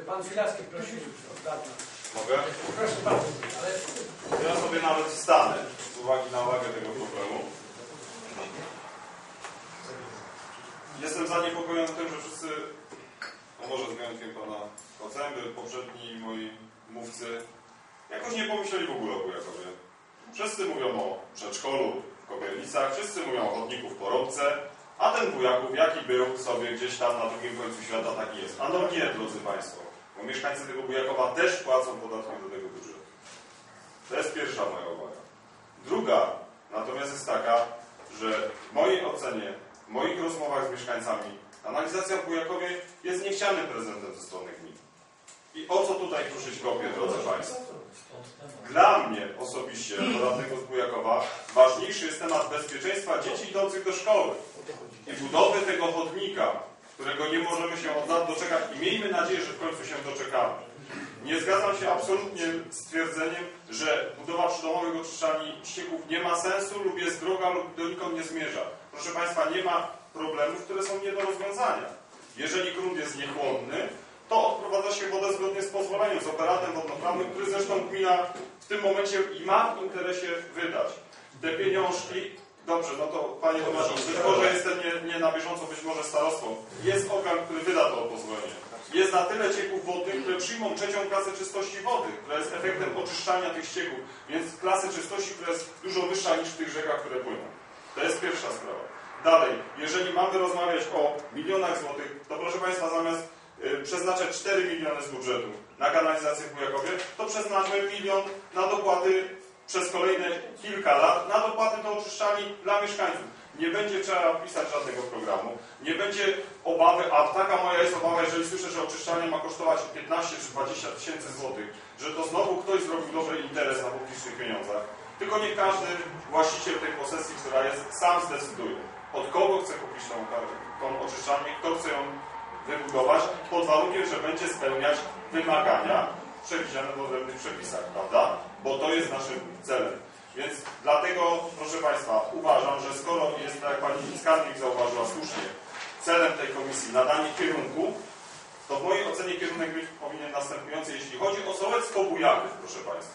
Pan Filarski prosił od dawna. Mogę? Proszę bardzo, ale Ja sobie nawet stanę z uwagi na wagę tego problemu. Jestem zaniepokojony tym, że wszyscy, no może z wyjątkiem pana Kocęby, poprzedni moi mówcy, jakoś nie pomyśleli w ogóle o Kujakowie. Wszyscy mówią o przedszkolu w Kopiernicach, wszyscy mówią o chodniku w Porobce, a ten Kujaków, jaki był sobie gdzieś tam na drugim końcu świata, taki jest. A no nie, drodzy Państwo, bo mieszkańcy tego Bujakowa też płacą podatki do tego budżetu. To jest pierwsza moja uwaga. Druga natomiast jest taka, że w mojej ocenie, w moich rozmowach z mieszkańcami, kanalizacja w Bujakowie jest niechcianym prezentem ze strony gmin. I o co tutaj kruszyć kopię, drodzy Państwo? Dla mnie osobiście, jako radnego z Bujakowa, ważniejszy jest temat bezpieczeństwa dzieci idących do szkoły i budowy tego chodnika, którego nie możemy się od lat doczekać i miejmy nadzieję, że w końcu się doczekamy. Nie zgadzam się absolutnie z twierdzeniem, że budowa przydomowych oczyszczalni ścieków nie ma sensu lub jest droga lub donikąd nie zmierza. Proszę Państwa, nie ma problemów, które są nie do rozwiązania. Jeżeli grunt jest niechłonny, to odprowadza się wodę zgodnie z pozwoleniem, z operatem wodnoprawnym, który zresztą gmina w tym momencie i ma w interesie wydać. Te pieniążki, dobrze, no to Panie Tomaszu, być może jestem nie, nie na bieżąco, być może starostwo. Jest organ, który wyda to pozwolenie. Jest na tyle cieków wodnych, które przyjmą trzecią klasę czystości wody, która jest efektem oczyszczania tych ścieków, więc klasę czystości, która jest dużo wyższa niż w tych rzekach, które płyną. To jest pierwsza sprawa. Dalej, jeżeli mamy rozmawiać o milionach złotych, to proszę Państwa, zamiast y, przeznaczać 4 miliony z budżetu na kanalizację w Bujakowie, to przeznaczmy milion na dopłaty przez kolejne kilka lat, na dopłaty do oczyszczalni dla mieszkańców. Nie będzie trzeba pisać żadnego programu, nie będzie obawy, a taka moja jest obawa, jeżeli słyszę, że oczyszczalnia ma kosztować 15 czy 20 tysięcy złotych, że to znowu ktoś zrobił dobry interes na publicznych pieniądzach. Tylko nie każdy właściciel tej posesji, która jest, sam zdecyduje, od kogo chce kupić tą, tą oczyszczalnię, kto chce ją wybudować, pod warunkiem, że będzie spełniać wymagania przewidziane w odrębnych przepisach, prawda? Bo to jest naszym celem. Więc dlatego, proszę Państwa, uważam, że skoro jest, tak jak Pani Skarbnik zauważyła słusznie, celem tej komisji nadanie kierunku, to w mojej ocenie kierunek być powinien następujący, jeśli chodzi o sołectwo Bujaków, proszę Państwa.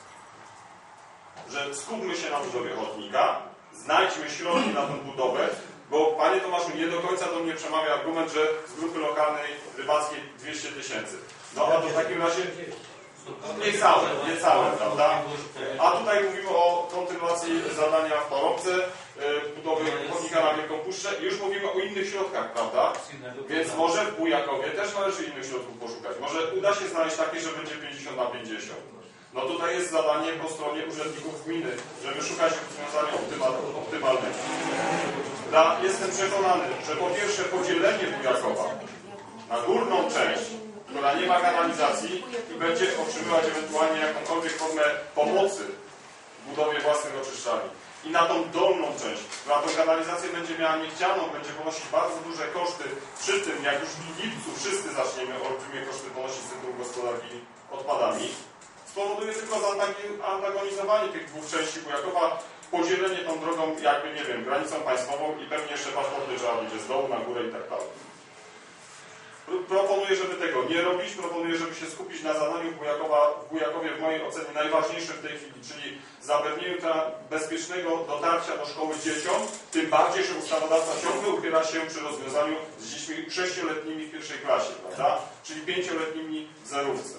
Że skupmy się na budowie chodnika, znajdźmy środki na tę budowę, bo Panie Tomaszu, nie do końca do mnie przemawia argument, że z grupy lokalnej rybackiej 200 tysięcy. No a to w takim razie nie całe, nie całe, prawda? A tutaj mówimy o kontynuacji zadania w Porobce, e, budowy chodnika na Wielką Puszczę i już mówimy o innych środkach, prawda? Więc może w Bujakowie też należy innych środków poszukać. Może uda się znaleźć takie, że będzie 50 na 50. No tutaj jest zadanie po stronie urzędników gminy, żeby szukać rozwiązania optymal, optymalnego. Dla, jestem przekonany, że po pierwsze podzielenie Bujakowa na górną część, która nie ma kanalizacji i będzie otrzymywać ewentualnie jakąkolwiek formę pomocy w budowie własnych oczyszczalni. I na tą dolną część, która tą kanalizację będzie miała niechcianą, będzie ponosić bardzo duże koszty przy tym, jak już w lipcu wszyscy zaczniemy olbrzymie koszty ponosić z tytułu gospodarki odpadami, spowoduje tylko antagonizowanie tych dwóch części Bujakowa, podzielenie tą drogą jakby, nie wiem, granicą państwową i pewnie jeszcze paszporty trzeba będzie z dołu na górę i tak dalej. Proponuję, żeby tego nie robić. Proponuję, żeby się skupić na zadaniu Bujakowa, Bujakowie w mojej ocenie najważniejszym w tej chwili, czyli zapewnieniu bezpiecznego dotarcia do szkoły dzieciom, tym bardziej, że ustawodawca ciągle upiera się przy rozwiązaniu z dziećmi sześcioletnimi w pierwszej klasie, prawda? Czyli pięcioletnimi w zerówce.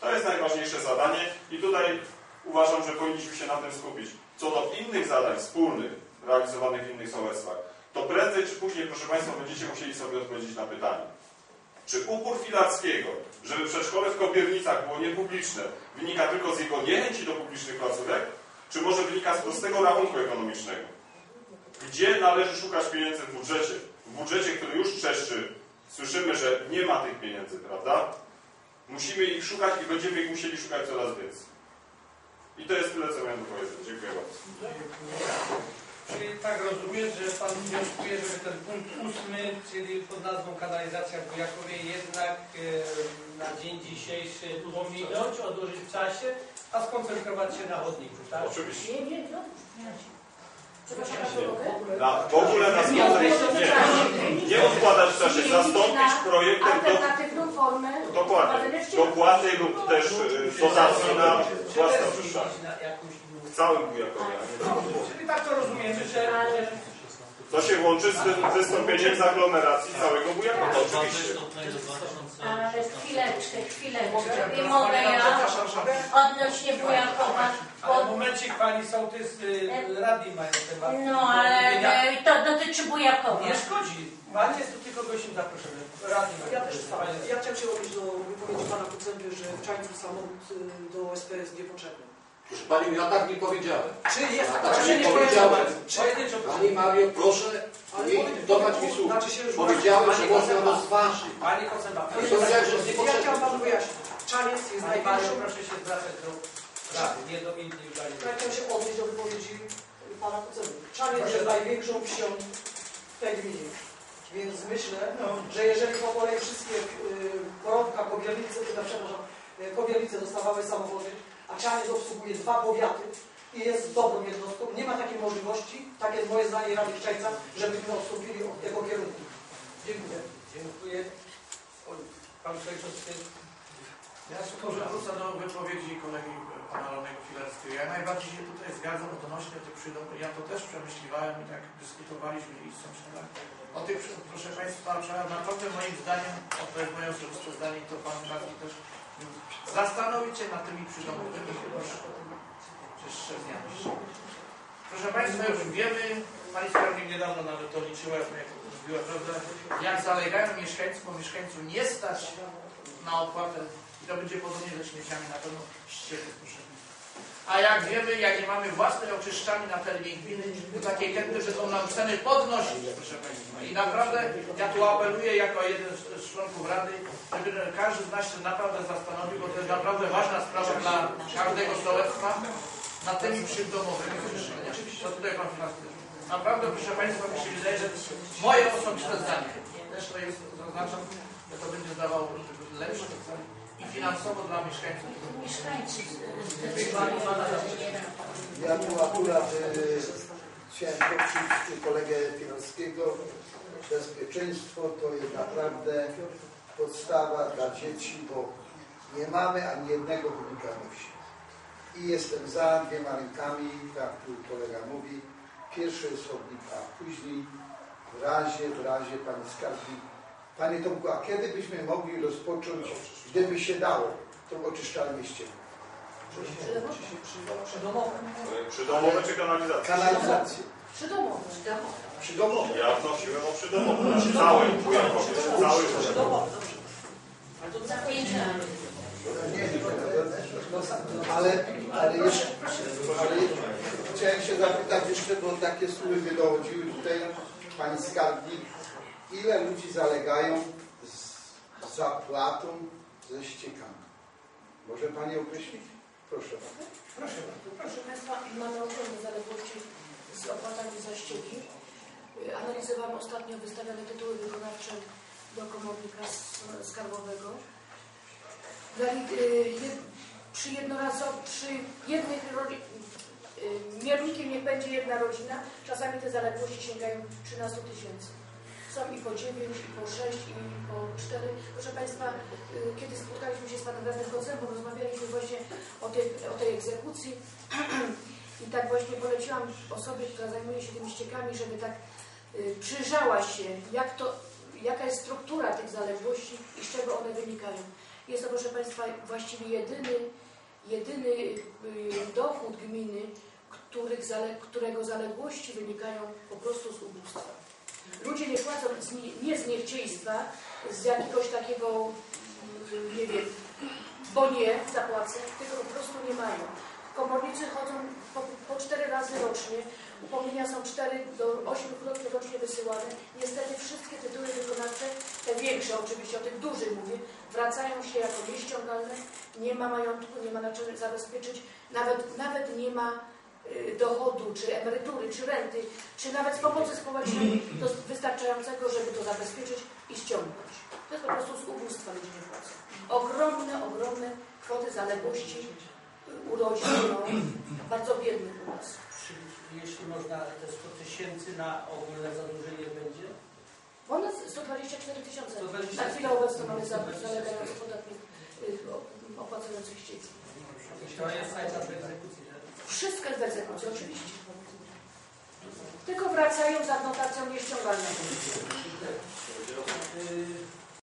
To jest najważniejsze zadanie i tutaj uważam, że powinniśmy się na tym skupić. Co do innych zadań wspólnych, realizowanych w innych sołectwach, to prędzej czy później, proszę Państwa, będziecie musieli sobie odpowiedzieć na pytanie. Czy upór Filarskiego, żeby przedszkole w Kopiernicach było niepubliczne, wynika tylko z jego niechęci do publicznych placówek, czy może wynika z prostego rachunku ekonomicznego? Gdzie należy szukać pieniędzy w budżecie? W budżecie, który już trzeszczy, słyszymy, że nie ma tych pieniędzy, prawda? Musimy ich szukać i będziemy ich musieli szukać coraz więcej. I to jest tyle, co miałem do powiedzenia. Dziękuję bardzo. Czyli tak rozumiem, że Pan wnioskuje, żeby ten punkt ósmy, czyli pod nazwą kanalizacja w Bujakowie jednak e, na dzień dzisiejszy pominąć, odłożyć w czasie, a skoncentrować się na chodniku, tak? Oczywiście. Nie, nie, no, nie. Przepraszam? Na, w ogóle na odkładać nie, nie odkładać w czasie, zastąpić projektem do, Alternatywną formę dokładnie, dopłaty lub też y, dotacji na Czy własne też oczyszczanie. zmienić na jakąś inną W całym Bujakowie. Czyli tak To się łączy z wystąpieniem z aglomeracji całego Bujakowa, oczywiście. Ale chwileczkę, chwileczkę. Nie mogę ja odnośnie Bujakowa. ale momencik pani sołtys y, radni mają temat. no ale e, to dotyczy Bujakowa. Nie szkodzi. Pani jest tu tylko gościem zaproszony. Radni mają Ja też tak. Ja chciałem się odnieść do wypowiedzi pana Kucęby, że w Czańcu samochód y, do SP jest niepotrzebny. Proszę Panią, ja tak nie powiedziałem. Czy jest Ja taka, tak czy nie powiedziałem. Czy, Pojedynczo Pani Mario, proszę nie dyktować mi słów. Znaczy się już Powiedziałem, że Pani można rozważyć. Pani proszę, powiedziałem, że jest Ja chciałem panu wyjaśnić. Czaniec jest Pani największą... proszę się zwracać do rady, nie do innych Ja chciałem się odnieść do wypowiedzi pana Kucęby. Czaniec jest największą wsią w tej gminie. Więc myślę, że jeżeli po kolei wszystkie y, Porąbka, Kobielice, czy na przepraszam, y, Kobielice dostawały samochody, a Czaniec obsługuje dwa powiaty i jest dobrą jednostką, nie ma takiej możliwości, takie jest moje zdanie Rady Szczajca, żebyśmy odstąpili od tego kierunku. Dziękuję. Dziękuję. Pan Przewodniczący. Ja tylko wrócę do wypowiedzi kolegi pana Ronego Filerskiego. Ja najbardziej się tutaj zgadzam odnośnie tych przydomków. Ja to też przemyśliwałem i tak dyskutowaliśmy i sąsiadami. O tych, proszę Państwa, trzeba naprawdę moim zdaniem, to jest moje osobiste zdanie to Pan radny też, zastanowić się nad tymi przydomowymi czy szczelniami. Proszę Państwa, już wiemy, Pani skarbnik niedawno nawet to liczyła, jak mówiła, prawda, jak zalegają mieszkańcy, bo mieszkańców nie stać na opłatę i to będzie podobnie ze śmieciami na pewno proszę Państwa. A jak wiemy, jakie mamy własne oczyszczalnie na terenie gminy, to takie kęty, że są nam ceny podnosić, proszę Państwa. I naprawdę ja tu apeluję jako jeden z, członków Rady, żeby każdy z nas się naprawdę zastanowił, bo to jest naprawdę ważna sprawa dla każdego sołectwa nad tymi przydomowymi oczyszczalniami. To tutaj Pan Finansowy. Naprawdę, proszę Państwa, mi się wydaje, że moje osobiste zdanie, też to jest, zaznaczam, że to będzie dawało lepsze i finansowo dla mieszkańców. Mieszkańcy Ja tu akurat e, chciałem poprzeć kolegę Pilowskiego. Bezpieczeństwo to jest naprawdę podstawa dla dzieci, bo nie mamy ani jednego chodnika we wsi. I jestem za dwiema rękami, tak tu kolega mówi. Pierwszy jest chodnik, a później w razie, w razie Pani Skarbnik. Panie Tomku, a kiedy byśmy mogli rozpocząć, gdyby się dało, tą oczyszczalnię ścieków? Przydomowe. Y, Przydomowe czy kanalizacja? Kanalizację. Przydomowe. Przydomowe. Ja wnosiłem o przydomowe. W całym Przydomowe, dobrze. Ale to Za pięć ale, ale jeszcze, ale chciałem się zapytać jeszcze, bo takie słowy by dochodziły tutaj, Pani Skarbnik, ile ludzi zalegają z zapłatą ze ściekami? Może Pani określić? Proszę bardzo. Proszę bardzo, proszę. Państwa, mamy ogromne zaległości z opłatami za ścieki. Analizowałam ostatnio wystawione tytuły wykonawcze do komornika skarbowego. Y, przy jednorazowo, przy jednych roli, miernikiem niech będzie jedna rodzina, czasami te zaległości sięgają 13 tysięcy. Są i po 9, i po 6, i po 4. Proszę Państwa, y, kiedy spotkaliśmy się z Panem Radnym Kocembą, rozmawialiśmy właśnie o tej, o tej egzekucji i tak właśnie poleciłam osobie, która zajmuje się tymi ściekami, żeby tak y, przyjrzała się, jak to, jaka jest struktura tych zaległości i z czego one wynikają. Jest to, proszę Państwa, właściwie jedyny, jedyny y, dochód gminy, których którego zaległości wynikają po prostu z ubóstwa. Ludzie nie płacą z, nie, nie z niechciejstwa, z jakiegoś takiego, mm, nie wiem, bo nie zapłacę, tylko po prostu nie mają. Komornicy chodzą po, po cztery razy rocznie, upomnienia są cztery do ośmiu krotnie rocznie wysyłane. Niestety wszystkie tytuły wykonawcze, te większe oczywiście, o tych dużych mówię, wracają się jako nieściągalne, nie ma majątku, nie ma na czym zabezpieczyć, nawet, nawet nie ma Y, dochodu, czy emerytury, czy renty, czy nawet z pomocy społecznej to wystarczającego, żeby to zabezpieczyć i ściągnąć. To jest po prostu z ubóstwa ludzie nie płacą. Ogromne, ogromne kwoty zaległości y, urodzin, no, bardzo biednych u nas. Czy, jeśli można, te 100 tysięcy na ogólne zadłużenie będzie? Ponad 124 tysiące. Na chwilę obecną mamy zalegających podatników y, opłacających ścieżki. To jest etap egzekucji. Wszystko jest oczywiście. Tylko wracają z adnotacją nieściągalną.